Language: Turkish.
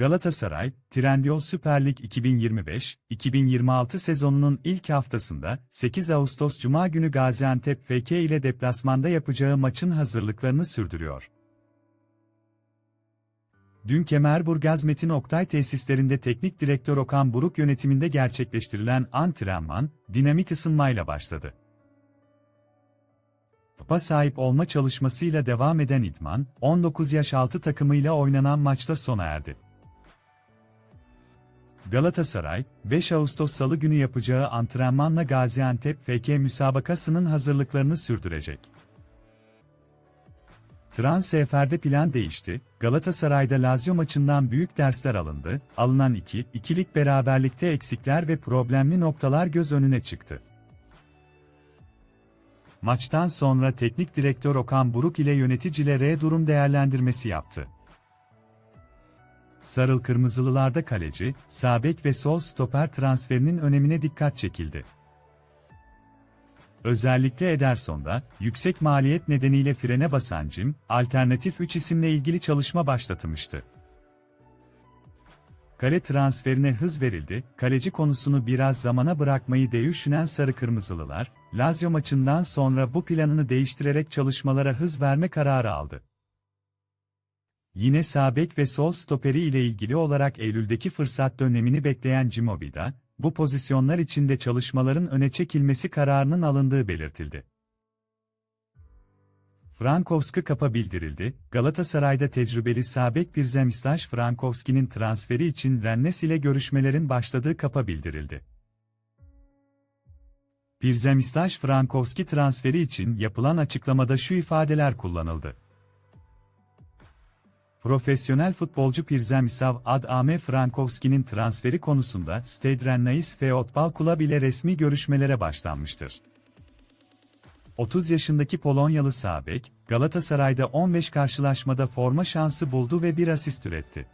Galatasaray, Trendyol Süper Lig 2025-2026 sezonunun ilk haftasında 8 Ağustos Cuma günü Gaziantep FK ile deplasmanda yapacağı maçın hazırlıklarını sürdürüyor. Dün Kemerburgaz Metin Oktay tesislerinde teknik direktör Okan Buruk yönetiminde gerçekleştirilen antrenman, dinamik ısınmayla başladı. Kupa sahip olma çalışmasıyla devam eden idman, 19 yaş altı takımıyla oynanan maçta sona erdi. Galatasaray, 5 Ağustos Salı günü yapacağı antrenmanla Gaziantep FK müsabakasının hazırlıklarını sürdürecek. Transfer'de plan değişti, Galatasaray'da Lazio maçından büyük dersler alındı, alınan iki, ikilik beraberlikte eksikler ve problemli noktalar göz önüne çıktı. Maçtan sonra teknik direktör Okan Buruk ile yöneticilere durum değerlendirmesi yaptı. Sarıl Kırmızılılarda kaleci, sağ bek ve sol stoper transferinin önemine dikkat çekildi. Özellikle Ederson'da, yüksek maliyet nedeniyle frene basan Jim, alternatif 3 isimle ilgili çalışma başlatmıştı. Kale transferine hız verildi, kaleci konusunu biraz zamana bırakmayı de düşünen Sarı Kırmızılılar, Lazio maçından sonra bu planını değiştirerek çalışmalara hız verme kararı aldı. Yine sağ ve sol stoperi ile ilgili olarak Eylül'deki fırsat dönemini bekleyen Cimobida, bu pozisyonlar içinde çalışmaların öne çekilmesi kararının alındığı belirtildi. Frankowski kapa bildirildi, Galatasaray'da tecrübeli sağ bek Pirzemistaş Frankowski'nin transferi için Rennes ile görüşmelerin başladığı kapa bildirildi. Pirzemistaş Frankowski transferi için yapılan açıklamada şu ifadeler kullanıldı. Profesyonel futbolcu Pirzemisav Ad Ame Frankowski'nin transferi konusunda Stade Rennais Futbol Club ile resmi görüşmelere başlanmıştır. 30 yaşındaki Polonyalı sağ bek, Galatasaray'da 15 karşılaşmada forma şansı buldu ve bir asist üretti.